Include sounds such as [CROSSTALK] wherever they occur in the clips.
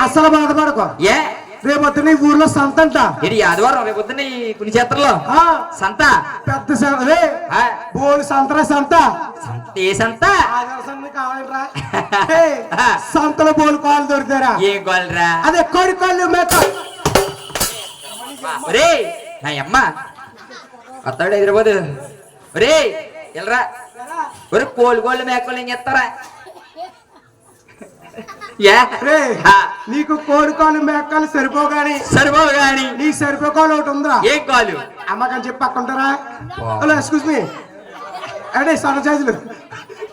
అసలు బాధపడకు. ఏ? రేపొద్దు నీ ఊర్లో సంతంట ఇది ఆదివారం రేపు పొద్దున్న ఈ కొన్ని చేత్రలో ఆ, సంత? పెద్ద సంత బోలు సంతరా సంత. సంత ఏ సంత? [LAUGHS] సంతలో బోలు కాళ్ళు దొరుకుతారా ఏ గోల్రా అదే కోడి కాళ్ళు మేక. రే నా అమ్మ వస్తాడు హైదరాబాద్. రే వెళ్ళరా ఒరే కోళ్ళు కోళ్ళు మేకోళ్ళు ఏం చేస్తారా? నీకు కోడి కాళ్ళు మేకాలు సరిపోగాని సరిపోవు గాని. నీ సరిపో కాలు ఒకటి ఉందిరా. ఏం కాలు? అమ్మకని చెప్పి పక్క ఉంటారా హలో ఎక్స్క్యూజ్ మీ అడే సన్న సైజులు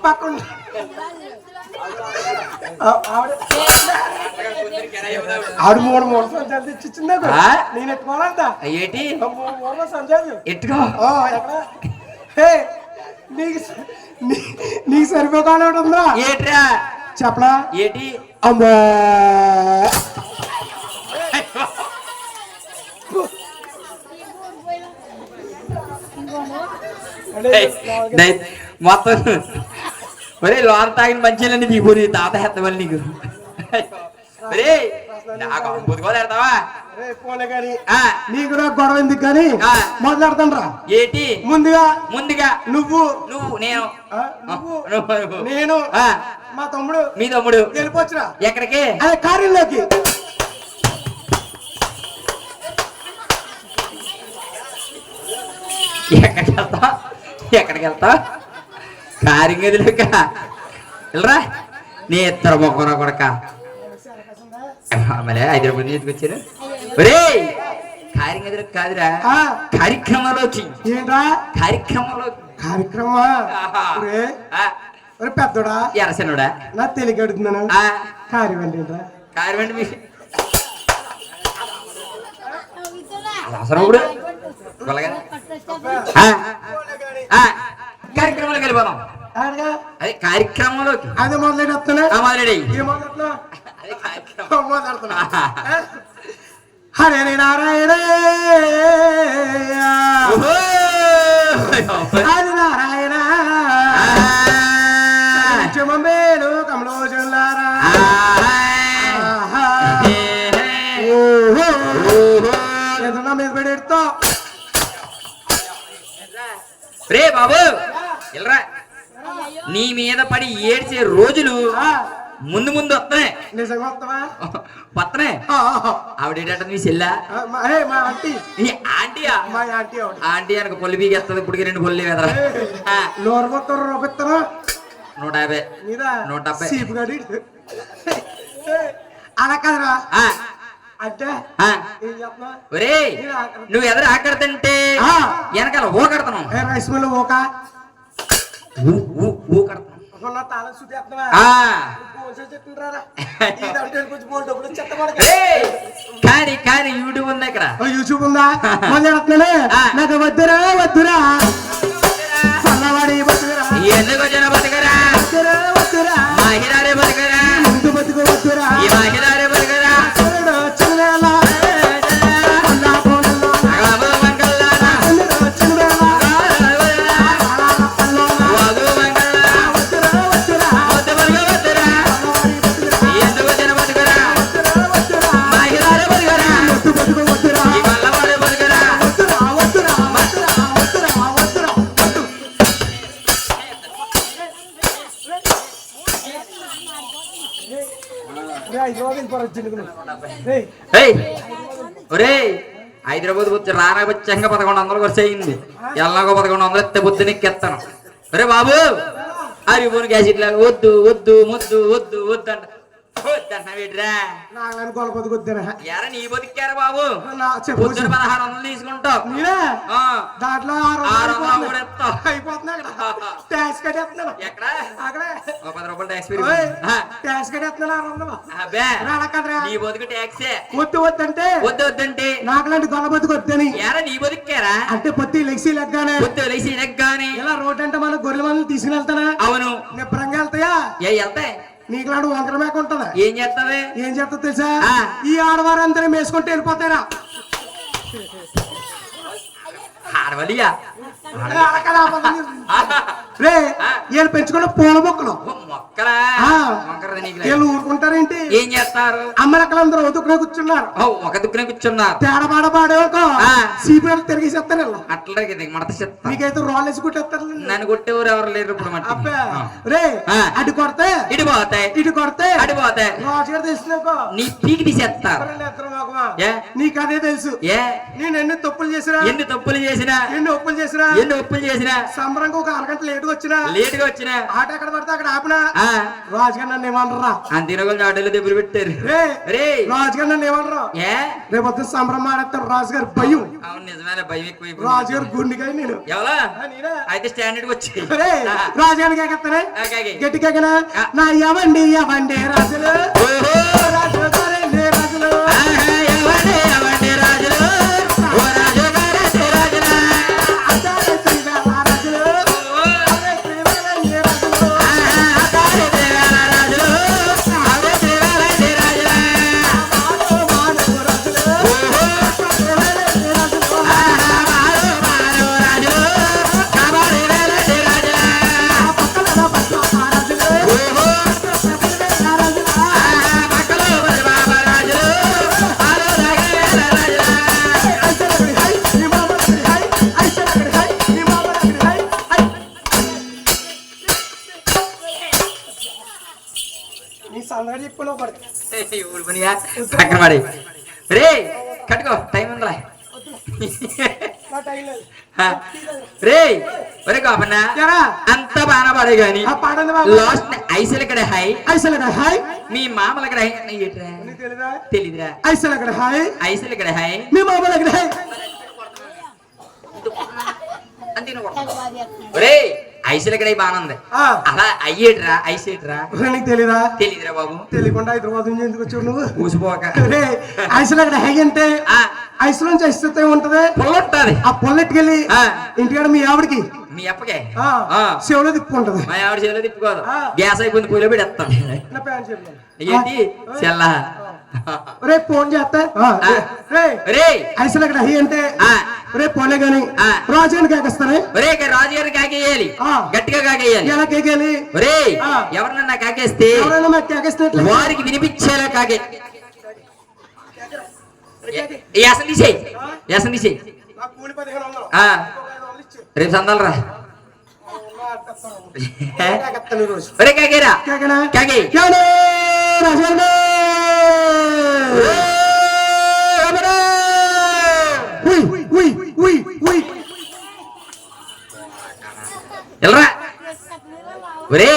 పక్క ఉండు. ఆ, ఆవిడ- ఆవిడ మూడు మూడు సంచాలు తెచ్చిచ్చింది? నేను ఎత్తుకోవాలంట ఏటి మూడు సంచాలు. ఎట్టుకో? నీకు నీకు సరిపో కాలు ఒకటి ఉందా ఏట్రా? చెప్పలా ఏటి? అమ్మా. మొత్తం ఒరే లోన్ తాగిన మంచిలని దిగిపోయి తాత హెత్తమని నీకు. ఒరే నాకు పోలే గాని ఆ, నీకు నాకు గొడవ ఎందుకు కానీ ఆ. మొదలెడతాను రా ఏటి? ముందుగా ముందుగా నువ్వు. నువ్వు నేను. నేను మా తమ్ముడు. మీ తమ్ముడు. వెళ్ళిపోవచ్చురా. ఎక్కడికి? అదే కార్యంలోకి ఎక్కడికి వెళ్తా? ఎక్కడికి వెళ్తా? కారింగదిలేక వెళ్ళరా? నీ ఇద్దరు మొక్కరా కొడక మళ్ళీ హైదరాబాద్ నుంచి వచ్చారు? ఒరే కారింగదిలో కాదురా. ఆ, కార్యక్రమంలోకి ఏంట్రా? కార్యక్రమంలోకి కార్యక్రమా ఒరే, ఆ, ఒరే పెద్దోడా ఎరసనుడా నా తెలియక అడుగుతున్నాను ఆ, కార్యం అంటే ఏంట్రా కార్యమండి మీ అవసరం ఇప్పుడు గొల్లగా ఆ, ఆ, కార్యక్రమాలకు వెళ్ళిపోదాం ఆడగా, అదే కార్యక్రమంలోకి అదే మొదలెట్టేస్తున్నా ఆ, మొదలెడేయ్. ఏ మొదలెడుతున్నా అదే కార్యక్రమం మొదలెడుతున్నా ఆ? హరే నారాయణ నీ మీద పడి ఏడ్చే రోజులు ముందు ముందు వస్తున్నాయి చెల్లా? మా ఆంటీ. ఆంటీయా? అనక పొల్లి బీగేస్తుంది ఇప్పుడు రెండు పొల్లి నూట యాభై. నూట డెబ్బై. అలా కదరా నువ్వు ఎదరు ఆకడతంటే. వెనకాల ఓ కడతాను ఏ రైస్ మిల్ ఓక ఊ కడతాను ఉన్న తాళం [LAUGHS] ఏయ్, కానీ కానీ యూట్యూబ్ ఉంది ఇక్కడ? యూట్యూబ్ ఉందా? [LAUGHS] మళ్ళీ రే, ఐదు రోజులు వెళ్ళిపోరా, జిలుగులు. రే, ఏయ్. ఒరేయ్. హైదరాబాద్ వచ్చి రారా వచ్చాక పదకొండు వందలు ఖర్చు అయింది ఎలాగో పదకొండు వందలు ఎత్తే బుద్ధి ఎక్కేస్తాను ఒరే బాబు. అరిపోను గ్యాస్ ఇట్లా వద్దు వద్దు ముద్దు వద్దు వద్దు అంట. నీ బతికారు బాబు. పొద్దున పదహారు వందలు తీసుకుంటావు. దాంట్లో ఆరు వందలు ఎక్కడ? పది రూపాయలు ట్యాక్స్ ట్యాక్స్ అబ్బే నీ బతుకు ట్యాక్సే వద్దు వద్దంటే వద్దు వద్దంటే? నాకులాంటి గొల్ల బతుకు వద్దని. ఎరా నీ బతికారా అంటే పొత్తి లెగ్సి లెగ్గానే వద్దు లేచి నెగ్గాని ఇలా రోడ్ అంటే మనం గొర్రెల మందులు తీసుకుని వెళ్తానా అవును. నిబ్బరంగా వెళ్తాయా? ఏ వెళ్తాయి. నీకు లాంటి వంకర మేక ఉంటదా? ఏం చేస్తావే ఏం చేస్తా తెలుసా. ఈ ఆడవారందరూ వేసుకుంటూ వెళ్ళిపోతారా ఆడవలియా రే వీళ్ళు పెంచుకున్న పూల మొక్కలు. మొక్కలా. వీళ్ళు ఊరుకుంటారేంటి? ఏం చేస్తారు? అమ్మలక్కలందరూ ఒదుకునే కూర్చున్నారు. ఓ, ఒక దుక్కునే కూర్చున్నారు. తేడా పాడ పాడేవకో ఆ. సిపిఎల్ తిరిగేసేస్తారు వీళ్ళు. అట్లాగే మడత చెప్తా. మీకైతే రాళ్ళు వేసి కొట్టేస్తారు నన్ను కొట్టేవారు ఎవరు లేరు ఇప్పుడు. రే. అటు కొడితే ఇటు పోతాయి ఇటు కొడితే అటు పోతాయి తెలిసినాకో నీ పీకి తీసేస్తారు. ఏ? నీకు అదే తెలుసు. ఏ? నేను ఎన్ని తప్పులు చేసినా ఎన్ని తప్పులు చేసినా ఎన్ని ఒప్పులు చేసినా ఎన్ని ఒప్పులు చేసినా. సంబరంగా ఒక అరగంట లేటుగా వచ్చినా? లేటుగా వచ్చినా? ఆట ఎక్కడ పడితే అక్కడ ఆపినా? రాజుగారు నన్ను రోజులు ఆటోలో దెబ్బలు పెట్టారు. రే. రాజుగారు నన్ను ఏ? రేపు పొద్దున్న సంబరం ఆడతారు రాజుగారు భయం. అవును నిజమేలే భయం ఎక్కువ రాజుగారు గుండెకాయ నేను. ఎవరా. అయితే స్టాండర్డ్ వచ్చి. రాజుగారికి ఎక్కనే ఓకే. గట్టికెక్కనా. నా ఎవండి ఎవండి రాజులు. రాజులు రాజులు. పక్కన పడి. రే కట్టుకో టైం ఉందిలే. రే ఒరే కాపన్నా అంత బాగా పడే గాని లాస్ట్ ఐసల్ ఇక్కడ హై. ఐసలగడి హై? మీ మామల ఇక్కడ హై అన్న ఏట్రా? తెలీదురా. ఐసలగడి హై? ఐసల్ ఇక్కడ హై. నీ మామలగడి హై? అంతే ఒరే ఐసల్ ఇక్కడ బాగా ఉంది ఆ. అలా అయ్యేట్రా ఐసేట్రా? నీకు తెలీదా? తెలీదురా బాబు. తెలియకుండా హైదరాబాద్ నుంచి ఎందుకు వచ్చావు నువ్వు? ఊసిపోక. రే ఐసలగడి హై అంటే ఆ. ఐస్ నుంచి ఐస్తే ఉంటది? పుల్లొట్టాది. ఆ పొల్లెట్టుకెళ్ళి. ఇంటికాడ మీ ఆవిడకి? మీ అప్పకే. చెవులో తిప్పుకుంటది. మా ఆవిడ చేతిలో తిప్పుకోదు. గ్యాస్ అయిపోయింది పొయ్యిలో పెడతాం ఏంటి? చెల్ల రే ఫోన్ చేస్తా. ఆ. రే రే ఐసలు అక్కడ హై అంటే ఆ. రే పోలే గాని ఆ. రాజుని కేకేస్తానే ఒరే ఇక రాజుగారిని కాకేయాలి. ఆ. గట్టిగా కాకేయాలి. ఎలా కేకేయాలి? ఒరే ఆ. ఎవరినన్నా కాకేస్తే ఎవరైనా మాకు కేకేస్తున్నట్లు వారికి వినిపించేలా కాకే. రేపు ఒరే కాకేరా. కాకే. కేనే ఉయ్ ఉయ్ వెళ్ళరా ఒరే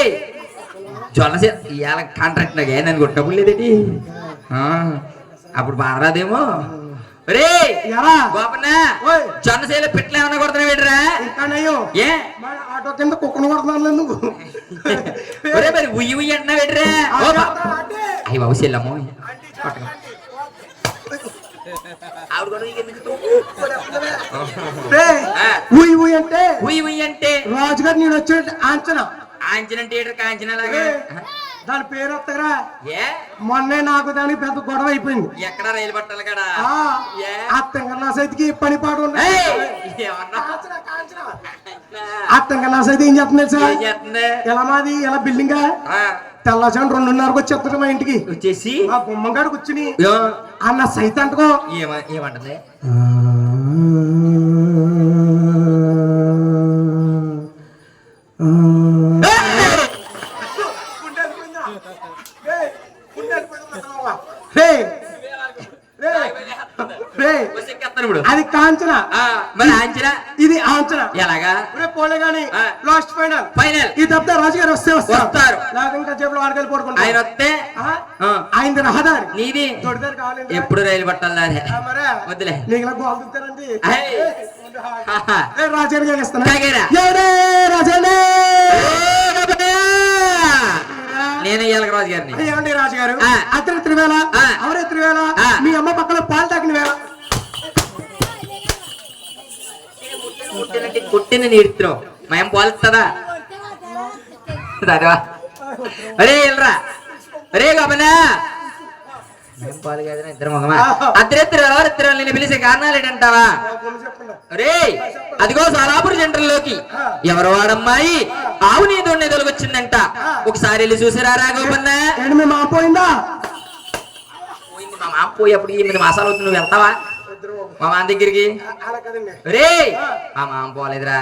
జొన్న ఇవాళ కాంట్రాక్ట్ నాకు ఏ నన్ను కొట్టినప్పుడు లేదేటి? అప్పుడు బాధరాదేమో. ఎరా గోపన్న ఓయ్. జొన్న సేలు పిట్లు ఏమన్నా కొడుతున్నా పెట్టరా ఇంకా నయ్యో ఏ ఆటో కింద కుక్కను కొడుతున్నాను నువ్వు ఒరే మరి ఉయ్యి ఉయ్యి అంటున్నా పెట్టరా ఓ బా- అయ్యి బాబు చెల్లమ్మో. ఆవిడ కూడా? రే. ఉయ్ ఉయ్ అంటే ఉయ్యి ఉయ్యి అంటే? రాజుగారు నేను వచ్చే ఆంచన. ఆంచిన థియేటర్ కాంచిన లాగా? దాని పేరు వస్తగరా ఏ? మొన్నే నాకు దానికి పెద్ద గొడవ అయిపోయింది. ఎక్కడ రైలు పట్టాలి కదా ఆ, ఏ? ఆ తెంగన్నా సైతికి పని కాంచన. ఆ తెంగన్నా సైతి ఏం చేస్తుంది చేస్తుంది? ఎలా మాది? ఎలా బిల్డింగ్? ఆ, తెల్లచాను రెండున్నరకు వచ్చేస్తుంది మా ఇంటికి. వచ్చేసి? మా గుమ్మంగాడు కూర్చుని. అన్న సైతం అంటుకో ఏమ- ఏమంటది? అది కాంచన. ఆ, మరి ఆంచిన? ఇది ఆంచన. ఎలాగా? పోలే గాని ఆ. Last final. ఫైనల్. ఈ తప్ప రాజుగారు వస్తే వస్తారు. లేకపోతే ఇంకా జేబులో ఆడకెళ్ళి ఆయన పడుకుంటారు వస్తే ఆ? ఆ, ఆయనది రహదారి. నీది. తొడిదారి కావాలి ఎప్పుడు రైలు పట్టాలి వద్దులే. నీకు గోల్ రాజాని చేస్తాను తాగేరా? ఎవడే? రాజానే నేను ఇయ్యాలి రాజు గారిని ఏమండి రాజుగారు. ఆ. అర్ధరాత్రి వేళ ఆ. అవరాత్రి వేళ. మీ అమ్మ పక్కన పాలు తాకిన వేళ. కుట్టినట్టు కుట్టిన నీడుతున్నావు మేము పోలుతుందా సరేవా అరే వెళ్ళరా. అరే గమనా మేము పాలు కాదు ఇద్దరు మగమా అద్దరిద్దరు ఎవరిద్దరు నేను పిలిచే కారణాలు ఏంటంటావా? చెప్పండి రే అదిగో సాలాపూర్ సెంటర్లోకి ఎవరు వాడమ్మాయి? ఆవు నీ దొండ వచ్చిందంట ఒకసారి వెళ్ళి మీ మామ పోయిందా? పోయింది మా మామ పోయేప్పుడు ఎనిమిది మాసాలు అవుతుంది నువ్వు వెళ్తావా? మా మామ దగ్గరికి? రే మా మామ పోలేదురా.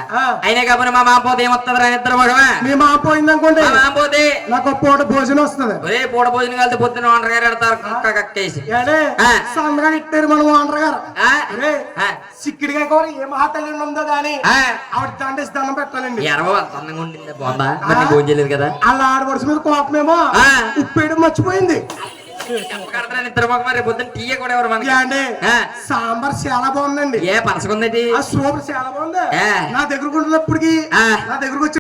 అయినా కాబట్టి మా మామ పోతే ఏమొస్తుందిరా నిద్ర పోవడమా మీ మామ పోయింది అనుకోండి మా మామ పోతే? నాకు పూట భోజనం వస్తుంది. ఒరే పూట భోజనం కలిసి పొద్దున వంటగారు పెడతారు కుక్క కక్కేసి. సందగా ఇట్టారు మనం ఓనర్ గారు. సిక్కిడిగా కూడా ఏ మహాతల్లి ఉందో గాని. ఆవిడ దండేసి దండం పెట్టాలండి. ఎరవ అందంగా ఉండింది. మరి నీకు భోజనం కదా? అలా మీద కోపమేమో. ఉప్పేయడం మర్చిపోయింది. మరి టీ కూడా ఎవరు మనకి. సాంబార్ చాలా బాగుందండి ఏ పనసకుందేటి ఆ సూపర్ చాలా బాగుంది. నా దగ్గరకు ఉంటున్నప్పటికి ఆ. నా దగ్గరకు వచ్చి